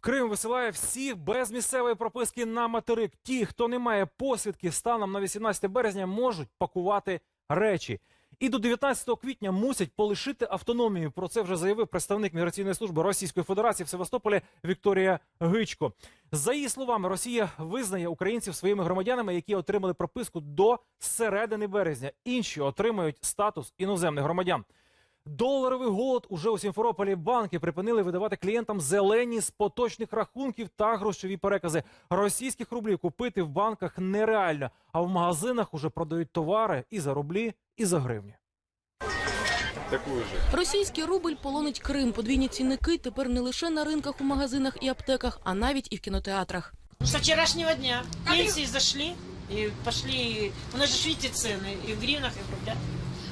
Крим висилає всіх без місцевої прописки на материк. Ті, хто не має посвідки станом на 18 березня, можуть пакувати речі. І до 19 квітня мусять полишити автономію. Про це вже заявив представник міграційної служби Російської Федерації в Севастополі Вікторія Гичко. За її словами, Росія визнає українців своїми громадянами, які отримали прописку до середини березня. Інші отримають статус іноземних громадян. Доларовий голод уже у Сімферополі банки припинили видавати клієнтам зелені з поточних рахунків та грошові перекази. Російських рублів купити в банках нереально, а в магазинах уже продають товари і за рублі, і за гривні. Російський рубль полонить Крим. Подвійні цінники тепер не лише на ринках, у магазинах і аптеках, а навіть і в кінотеатрах. Со вчерашнего дня пенсии зашли и пошли. У нас же видите цены и в гривнах, и в рублях.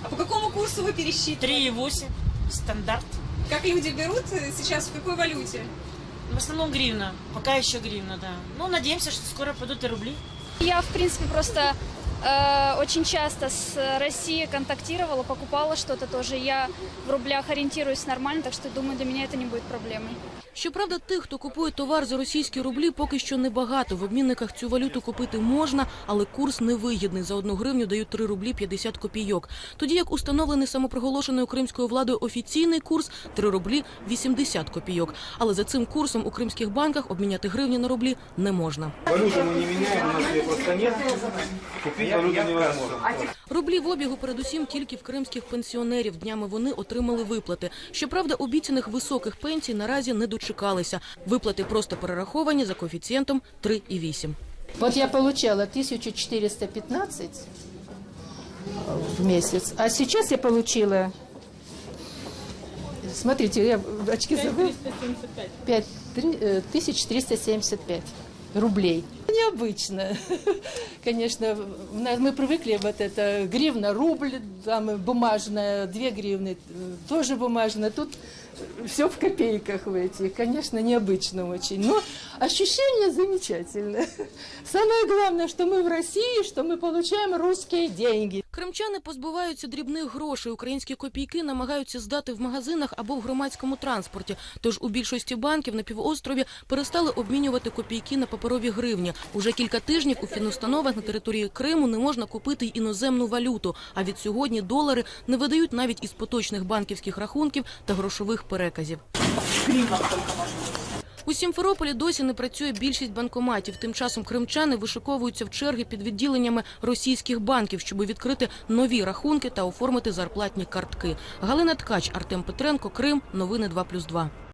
А по какому курсу вы пересчитываете? 3,8 стандарт. Как люди берут э, сейчас, в какой валюте? В основном гривна. Пока еще гривна, да. Ну, надеемся, что скоро пойдут и рубли. Я, в принципе, просто э, очень часто с Россией контактировала, покупала что-то тоже. Я в рублях ориентируюсь нормально, так что думаю, для меня это не будет проблемой. Щоправда, тих, хто купує товар за російські рублі, поки що небагато. В обмінниках цю валюту купити можна, але курс невигідний. За одну гривню дають 3 рублі 50 копійок. Тоді як установлений самопроголошеною кримською владою офіційний курс 3 рублі 80 копійок. Але за цим курсом у кримських банках обміняти гривні на рублі не можна. Валюту мы не меняем, у нас ее просто нет. Невозможно. Рублі в обігу передусім тільки в кримських пенсіонерів. Днями вони отримали виплати. Щоправда, обіцяних високих пенсій наразі не дочекалися. Виплати просто перераховані за коефіцієнтом 3,8. Вот я получала 1415 в месяц, а сейчас я получила, смотрите, я очки забыла. 5, 1375 рублей Необычно. Конечно, в на- мы привыкли вот это гривна, рубль, там и бумажная, 2 гривны, э, тоже бумажная. Тут все в копейках в этих. Конечно, необычно очень. Но ощущение замечательное. Самое главное, что мы в России, что мы получаем русские деньги. Кримчани позбуваються дрібних грошей. Українські копійки намагаються здати в магазинах або в громадському транспорті. Тож у більшості банків на півострові перестали обмінювати копійки на паперові гривні. Уже кілька тижнів у фінустановах на території Криму не можна купити й іноземну валюту. А від сьогодні долари не видають навіть із поточних банківських рахунків та грошових переказів. У Сімферополі досі не працює більшість банкоматів. Тим часом кримчани вишиковуються в черги під відділеннями російських банків, щоб відкрити нові рахунки та оформити зарплатні картки. Галина Ткач, Артем Петренко, Крим. Новини 2+,2.